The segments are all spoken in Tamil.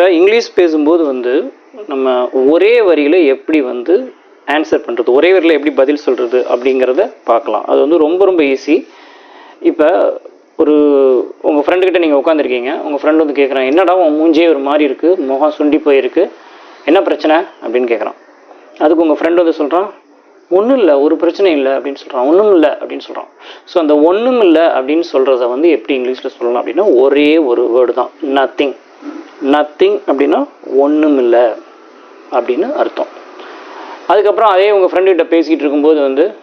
இப்போ இங்கிலீஷ் பேசும்போது வந்து நம்ம ஒரே வரியில் எப்படி வந்து ஆன்சர் பண்ணுறது ஒரே வரியில் எப்படி பதில் சொல்கிறது அப்படிங்கிறத பார்க்கலாம். அது வந்து ரொம்ப ரொம்ப ஈஸி இப்போ ஒரு உங்கள் ஃப்ரெண்டுக்கிட்ட நீங்கள் உட்காந்துருக்கீங்க உங்கள் ஃப்ரெண்டு வந்து கேட்குறான் என்னடா உன் மூஞ்சே ஒரு மாதிரி இருக்குது முகம் சுண்டி போயிருக்கு என்ன பிரச்சனை? அப்படின்னு கேட்குறான் அதுக்கு உங்கள் ஃப்ரெண்டு வந்து சொல்கிறான் ஒன்றும் இல்லை ஒரு பிரச்சனை இல்லை அப்படின்னு சொல்கிறான் ஒன்றும் இல்லை அப்படின்னு சொல்கிறான் ஸோ அந்த ஒன்றும் இல்லை அப்படின்னு சொல்கிறத வந்து எப்படி இங்கிலீஷில் சொல்லலாம் அப்படின்னா ஒரே ஒரு வேர்டு தான் நத்திங் நத்திங் அப்படின்னா ஒன்றும் இல்லை அப்படின்னு அர்த்தம். அதுக்கப்புறம் அதே உங்கள் ஃப்ரெண்டுகிட்ட பேசிக்கிட்டு இருக்கும்போது வந்து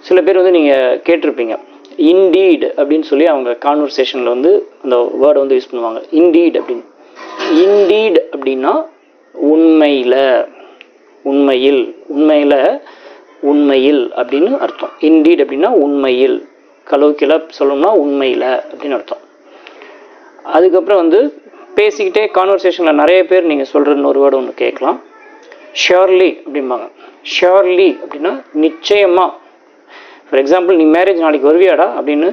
சில பேர் வந்து நீங்கள் கேட்டிருப்பீங்க. இன்டீட் அப்படின்னு சொல்லி அவங்க கான்வர்சேஷனில் வந்து அந்த வேர்டை வந்து யூஸ் பண்ணுவாங்க. இன்டீட் அப்படின்னு. இன்டீட் அப்படின்னா உண்மையில் உண்மையில் உண்மையில் உண்மையில் அப்படின்னு அர்த்தம். இன்டீட் அப்படின்னா உண்மையில். கலோக்கில சொல்லணும்னா உண்மையில் அப்படின்னு அர்த்தம். அதுக்கப்புறம் வந்து பேசிக்கிட்டே கான்வர்சேஷனில் நிறைய பேர் நீங்கள் சொல்கிற இன்னொரு வேர்டு ஒன்று கேட்கலாம். ஷியோர்லி அப்படிம்பாங்க. ஷியோர்லி அப்படின்னா நிச்சயமாக ஃபார் எக்ஸாம்பிள் நீ மேரேஜ் நாளைக்கு வருவியாடா அப்படின்னு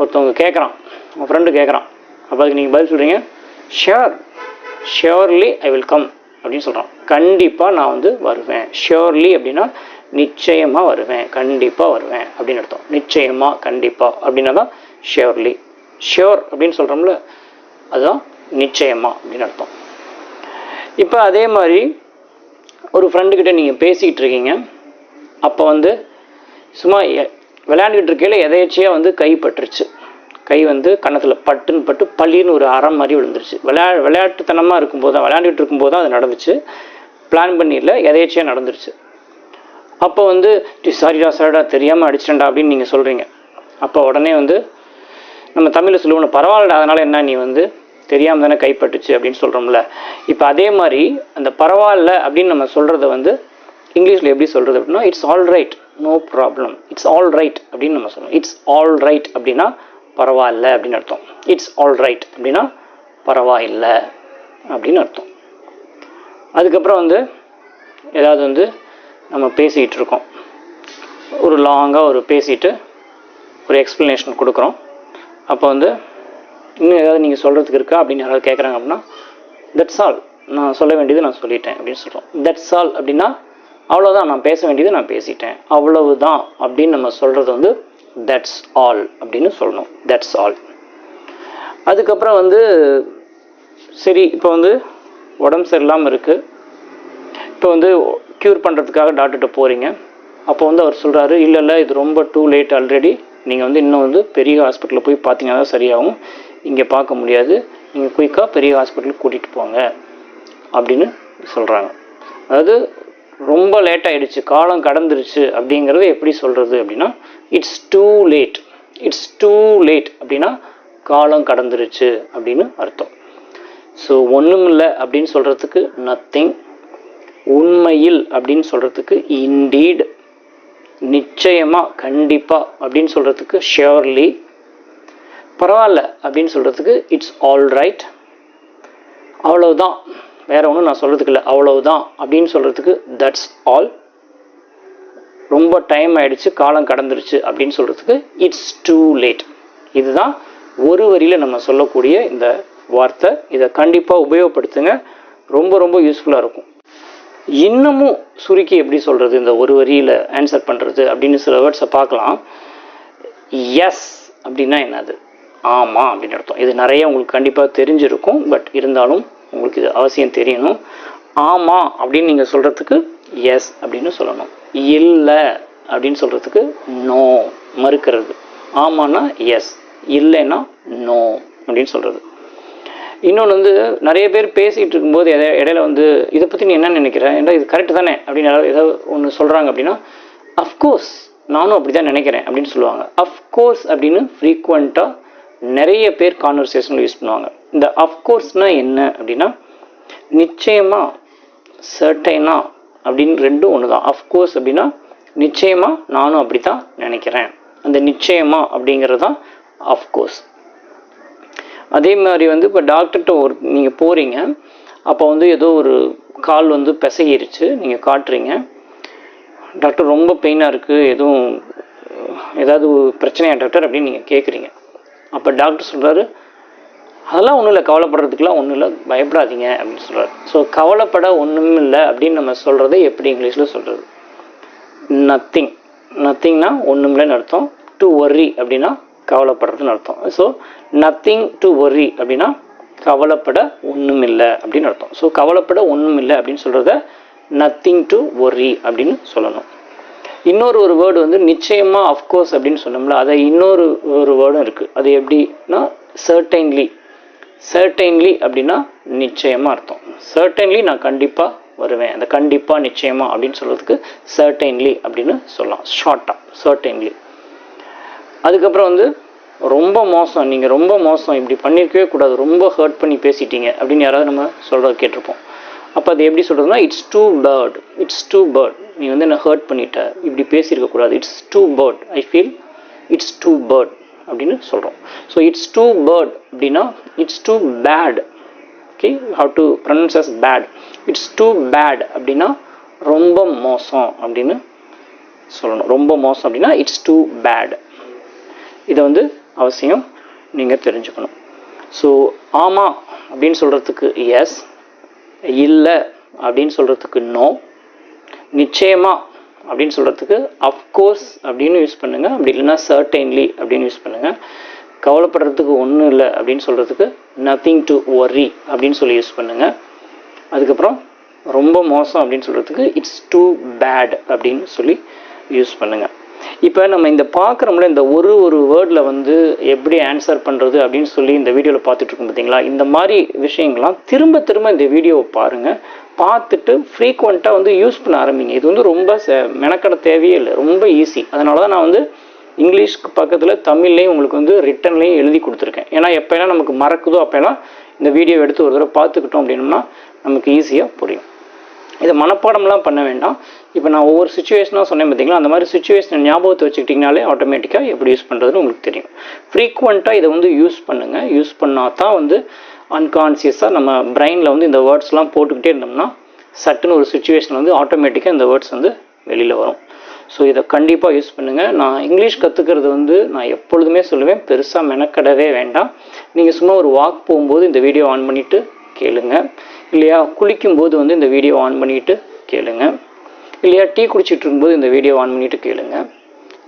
ஒருத்தவங்க கேட்குறான். உங்கள் ஃப்ரெண்டு கேட்குறான். அப்போ அதுக்கு நீங்கள் பதில் சொல்கிறீங்க sure surely I will come அப்படின்னு சொல்கிறான் கண்டிப்பாக நான் வந்து வருவேன். ஷியோர்லி அப்படின்னா நிச்சயமாக வருவேன். கண்டிப்பாக வருவேன் அப்படின்னு அர்த்தம். நிச்சயமாக கண்டிப்பாக அப்படின்னா தான் ஷியோர்லி ஷியோர் அப்படின்னு சொல்கிறோம்ல அதுதான் நிச்சயமா அப்படின்னு அர்த்தம். இப்போ அதே மாதிரி ஒரு ஃப்ரெண்டுக்கிட்ட நீங்கள் பேசிக்கிட்டு இருக்கீங்க. அப்போ வந்து சும்மா விளையாண்டுக்கிட்டு இருக்கையில் எதேச்சியாக வந்து கை பட்டுருச்சு. கை வந்து கன்னத்தில் பட்டுன்னு பட்டு பள்ளின்னு ஒரு அறம் மாதிரி விழுந்துருச்சு. விளையா விளையாட்டுத்தனமாக இருக்கும்போது தான் விளையாண்டுட்டு இருக்கும்போது தான் அது நடந்துச்சு. பிளான் பண்ணிடல எதேச்சியாக நடந்துருச்சு. அப்போ வந்து சாரிடா சாரிடா தெரியாமல் அடிச்சிட்டா அப்படின்னு நீங்கள் சொல்கிறீங்க அப்போ உடனே வந்து நம்ம தமிழில் சொல்லுவோம் பரவாயில்லடா அதனால் என்ன நீ வந்து தெரியாமல் தானே கைப்பட்டுச்சு அப்படின்னு சொல்கிறோம்ல இப்போ அதே மாதிரி அந்த பரவாயில்ல அப்படின்னு நம்ம சொல்கிறத வந்து இங்கிலீஷில் எப்படி சொல்கிறது அப்படின்னா it's all right no problem it's all right அப்படின்னு நம்ம சொல்லணும் இட்ஸ் ஆல் ரைட் அப்படின்னா பரவாயில்ல அப்படின்னு அர்த்தம். இட்ஸ் ஆல் ரைட் அப்படின்னா பரவாயில்ல அப்படின்னு அர்த்தம். அதுக்கப்புறம் வந்து ஏதாவது வந்து நம்ம பேசிக்கிட்டு இருக்கோம். ஒரு லாங்காக ஒரு பேசிட்டு ஒரு எக்ஸ்ப்ளனேஷன் கொடுக்குறோம். அப்போ வந்து இன்னும் ஏதாவது நீங்கள் சொல்கிறதுக்கு இருக்கா அப்படின்னு யாராவது கேட்குறாங்க அப்படின்னா தட்ஸ் ஆல் நான் சொல்ல வேண்டியது நான் சொல்லிட்டேன் அப்படின்னு சொல்கிறோம் தட்ஸ் ஆல் அப்படின்னா அவ்வளோதான் நான் பேச வேண்டியது நான் பேசிட்டேன். அவ்வளவுதான் அப்படின்னு நம்ம சொல்கிறது வந்து தட்ஸ் ஆல் அப்படின்னு சொல்லணும். தட்ஸ் ஆல் அதுக்கப்புறம் வந்து சரி இப்போ வந்து உடம்பு சரியில்லாமல் இருக்குது இப்போ வந்து க்யூர் பண்ணுறதுக்காக டாக்டர்கிட்ட போகிறீங்க அப்போ வந்து அவர் சொல்கிறாரு இல்லை இல்லை இது ரொம்ப டூ லேட் ஆல்ரெடி நீங்கள் வந்து இன்னும் வந்து பெரிய ஹாஸ்பிட்டலில் போய் பார்த்தீங்கன்னா தான் சரியாகும். இங்கே பார்க்க முடியாது. நீங்கள் குயிக்காக பெரிய ஹாஸ்பிட்டலுக்கு கூட்டிகிட்டு போங்க அப்படின்னு சொல்கிறாங்க அதாவது ரொம்ப லேட் காலம் கடந்துருச்சு அப்படிங்கிறது எப்படி சொல்கிறது அப்படின்னா it's too late it's too late அப்படின்னா காலம் கடந்துருச்சு அப்படின்னு அர்த்தம். ஸோ ஒன்றுமில்லை அப்படின்னு சொல்கிறதுக்கு நத்திங் உண்மையில் அப்படின்னு சொல்கிறதுக்கு இன்டீட் நிச்சயமாக கண்டிப்பாக அப்படின்னு சொல்கிறதுக்கு ஷியோர்லி பரவாயில்ல அப்படின்னு சொல்கிறதுக்கு இட்ஸ் ஆல் ரைட் அவ்வளவுதான். வேற ஒன்றும் நான் சொல்கிறதுக்கு இல்லை. அவ்வளவுதான் அப்படின்னு சொல்கிறதுக்கு தட்ஸ் ஆல் ரொம்ப டைம் ஆயிடுச்சு காலம் கடந்துருச்சு அப்படின்னு சொல்கிறதுக்கு இட்ஸ் டூ லேட் இதுதான் ஒரு வரியில் நம்ம சொல்லக்கூடிய இந்த வார்த்தை. இதை கண்டிப்பாக உபயோகப்படுத்துங்க. ரொம்ப ரொம்ப யூஸ்ஃபுல்லாக இருக்கும். இன்னமும் சுருக்கி எப்படி சொல்கிறது இந்த ஒரு வரியில் ஆன்சர் பண்ணுறது அப்படின்னு சில வேர்ட்ஸை பார்க்கலாம். எஸ் அப்படின்னா என்னது? ஆமாம் அப்படின்னு அர்த்தம். இது நிறைய உங்களுக்கு கண்டிப்பாக தெரிஞ்சிருக்கும் பட் இருந்தாலும் உங்களுக்கு இது அவசியம் தெரியணும். ஆமாம் அப்படின்னு நீங்கள் சொல்கிறதுக்கு எஸ் அப்படின்னு சொல்லணும். இல்லை அப்படின்னு சொல்கிறதுக்கு நோ மறுக்கிறது. ஆமான்னா எஸ் இல்லைன்னா நோ அப்படின்னு சொல்கிறது இன்னொன்று வந்து நிறைய பேர் பேசிகிட்டு இருக்கும்போது எதை இடையில வந்து இதை பற்றி நீ என்ன நினைக்கிற? ஏன்னா இது கரெக்ட் தானே? அப்படின்னு ஏதாவது ஒன்று சொல்கிறாங்க அப்படின்னா அஃப்கோர்ஸ் நானும் அப்படி தான் நினைக்கிறேன் அப்படின்னு சொல்லுவாங்க. அஃப்கோர்ஸ் அப்படின்னு ஃப்ரீக்குவெண்ட்டாக நிறைய பேர் கான்வர்சேஷனில் யூஸ் பண்ணுவாங்க. இந்த அஃப்கோர்ஸ்னால் என்ன அப்படின்னா நிச்சயமாக சர்டைனா அப்படின்னு ரெண்டும் ஒன்று தான் அஃப்கோர்ஸ் அப்படின்னா நிச்சயமாக நானும் அப்படி தான் நினைக்கிறேன். அந்த நிச்சயமா அப்படிங்கிறது தான் அஃப்கோர்ஸ் அதே மாதிரி வந்து இப்போ டாக்டர்கிட்ட ஒரு நீங்கள் போகிறீங்க அப்போ வந்து ஏதோ ஒரு கால் வந்து பிசகிருச்சு நீங்கள் காட்டுறீங்க. டாக்டர் ரொம்ப பெயினாக இருக்குது எதுவும் ஏதாவது பிரச்சனையா டாக்டர் அப்படின்னு நீங்கள் கேட்குறீங்க அப்போ டாக்டர் சொல்கிறாரு அதெல்லாம் ஒன்றும் இல்லை கவலைப்படுறதுக்குலாம் ஒன்றும் இல்லை பயப்படாதீங்க அப்படின்னு சொல்கிறார் ஸோ கவலைப்பட ஒன்றும் இல்லை அப்படின்னு நம்ம சொல்கிறத எப்படி இங்கிலீஷில் சொல்கிறது நத்திங் நத்திங்னா ஒன்றுமில்லன்னு அர்த்தம். டு ஒர்ரி அப்படின்னா கவலைப்படுறதுன்னு அர்த்தம். ஸோ நத்திங் டு ஒர்ரி அப்படின்னா கவலைப்பட ஒன்றும் இல்லை அப்படின்னு அர்த்தம். ஸோ கவலைப்பட ஒன்றும் இல்லை அப்படின்னு சொல்கிறத நத்திங் டு ஒர்ரி அப்படின்னு சொல்லணும். இன்னொரு ஒரு வேர்டு வந்து நிச்சயமாக அஃப்கோர்ஸ் அப்படின்னு சொன்னோம்ல அதை இன்னொரு ஒரு வேர்டும் இருக்குது அது எப்படின்னா சர்டைன்லி சர்டைன்லி அப்படின்னா நிச்சயமாக அர்த்தம். சர்டைன்லி நான் கண்டிப்பாக வருவேன். அந்த கண்டிப்பாக நிச்சயமாக அப்படின்னு சொல்கிறதுக்கு சர்டைன்லி அப்படின்னு சொல்லலாம். ஷார்ட்டாக சர்டைன்லி அதுக்கப்புறம் வந்து ரொம்ப மோசம். நீங்கள் ரொம்ப மோசம். இப்படி பண்ணியிருக்கவே கூடாது. ரொம்ப ஹர்ட் பண்ணி பேசிட்டீங்க அப்படின்னு யாராவது நம்ம சொல்கிறத கேட்டிருப்போம். அப்போ அது எப்படி சொல்கிறதுனா it's too bird it's too bird நீ வந்து என்ன ஹர்ட் பண்ணிட்ட இப்படி பேசியிருக்க கூடாது. It's too bird I feel it's too bird அப்படின்னு சொல்கிறோம் ஸோ இட்ஸ் டூ பேர்ட் அப்படின்னா it's too bad okay how to pronounce as bad it's too bad அப்படின்னா ரொம்ப மோசம் அப்படின்னு சொல்லணும். ரொம்ப மோசம் அப்படின்னா இட்ஸ் டூ பேட் இதை வந்து அவசியம் நீங்கள் தெரிஞ்சுக்கணும். ஸோ ஆமாம் அப்படின்னு சொல்கிறதுக்கு எஸ் இல்லை அப்படின்னு சொல்கிறதுக்கு நோ நிச்சயமாக அப்படின்னு சொல்கிறதுக்கு அஃப்கோர்ஸ் அப்படின்னு யூஸ் பண்ணுங்கள் அப்படி இல்லைன்னா சர்டைன்லி அப்படின்னு யூஸ் பண்ணுங்கள் கவலைப்படுறதுக்கு ஒன்றும் இல்லை அப்படின்னு சொல்கிறதுக்கு நத்திங் டு ஒரி அப்படின்னு சொல்லி யூஸ் பண்ணுங்கள் அதுக்கப்புறம் ரொம்ப மோசம் அப்படின்னு சொல்கிறதுக்கு இட்ஸ் டூ பேட் அப்படின்னு சொல்லி யூஸ் பண்ணுங்கள் இப்போ நம்ம இந்த பார்க்குறோம்ல இந்த ஒரு ஒரு வேர்டில் வந்து எப்படி ஆன்சர் பண்ணுறது அப்படின்னு சொல்லி இந்த வீடியோவில் பார்த்துட்டு இருக்கோம் பார்த்தீங்களா இந்த மாதிரி விஷயங்கள்லாம் திரும்ப திரும்ப இந்த வீடியோவை பாருங்கள் பார்த்துட்டு ஃப்ரீக்வெண்ட்டாக வந்து யூஸ் பண்ண ஆரம்பிங்க. இது வந்து ரொம்ப ச- மெனக்கட தேவையே இல்லை. ரொம்ப ஈஸி அதனால தான் நான் வந்து இங்கிலீஷ்க்கு பக்கத்தில் தமிழ்லையும் உங்களுக்கு வந்து ரிட்டன்லையும் எழுதி கொடுத்துருக்கேன். ஏன்னா எப்போல்லாம் நமக்கு மறக்குதோ அப்போல்லாம் இந்த வீடியோ எடுத்து ஒரு தடவை பார்த்துக்கிட்டோம் அப்படின்னோம்னா நமக்கு ஈஸியாக புரியும். இதை மனப்பாடம்லாம் பண்ண வேண்டாம். இப்போ நான் ஒவ்வொரு சுச்சுவேஷனாக சொன்னேன் பார்த்தீங்களா? அந்த மாதிரி சுச்சுவேஷன் ஞாபகத்தை வச்சுக்கிட்டிங்கனாலே ஆட்டோமேட்டிக்காக எப்படி யூஸ் பண்ணுறதுன்னு உங்களுக்கு தெரியும். ஃப்ரீக்குவெண்ட்டாக இதை வந்து யூஸ் பண்ணுங்கள் யூஸ் பண்ணால் தான் வந்து அன்கான்சியஸாக நம்ம பிரெயினில் வந்து இந்த வேர்ட்ஸ்லாம் போட்டுக்கிட்டே இருந்தோம்னா சட்டுன்னு ஒரு சுச்சுவேஷன் வந்து ஆட்டோமேட்டிக்காக இந்த வேர்ட்ஸ் வந்து வெளியில் வரும். ஸோ இதை கண்டிப்பாக யூஸ் பண்ணுங்கள் நான் இங்கிலீஷ் கற்றுக்கிறது வந்து நான் எப்பொழுதுமே சொல்லுவேன். பெருசாக மெனக்கடவே வேண்டாம். நீங்கள் சும்மா ஒரு வாக் போகும்போது இந்த வீடியோ ஆன் பண்ணிவிட்டு கேளுங்க. இல்லையா? குளிக்கும்போது வந்து இந்த வீடியோ ஆன் பண்ணிட்டு கேளுங்க. இல்லையா டீ குடிச்சிட்டு இருக்கும்போது இந்த வீடியோ ஆன் பண்ணிட்டு கேளுங்க.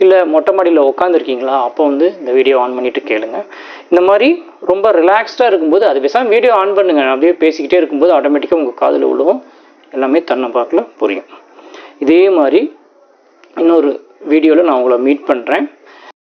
இல்லை மொட்டை மாடியில் உட்காந்துருக்கீங்களா அப்போ வந்து இந்த வீடியோ ஆன் பண்ணிட்டு கேளுங்க. இந்த மாதிரி ரொம்ப ரிலாக்ஸ்டாக இருக்கும்போது அது பேசாமல் வீடியோ ஆன் பண்ணுங்க. அப்படியே பேசிக்கிட்டே இருக்கும்போது ஆட்டோமேட்டிக்காக உங்கள் காதில் விழுவும். எல்லாமே தன்னை பார்க்கல புரியும். இதே மாதிரி இன்னொரு வீடியோவில் நான் உங்களை மீட் பண்ணுறேன்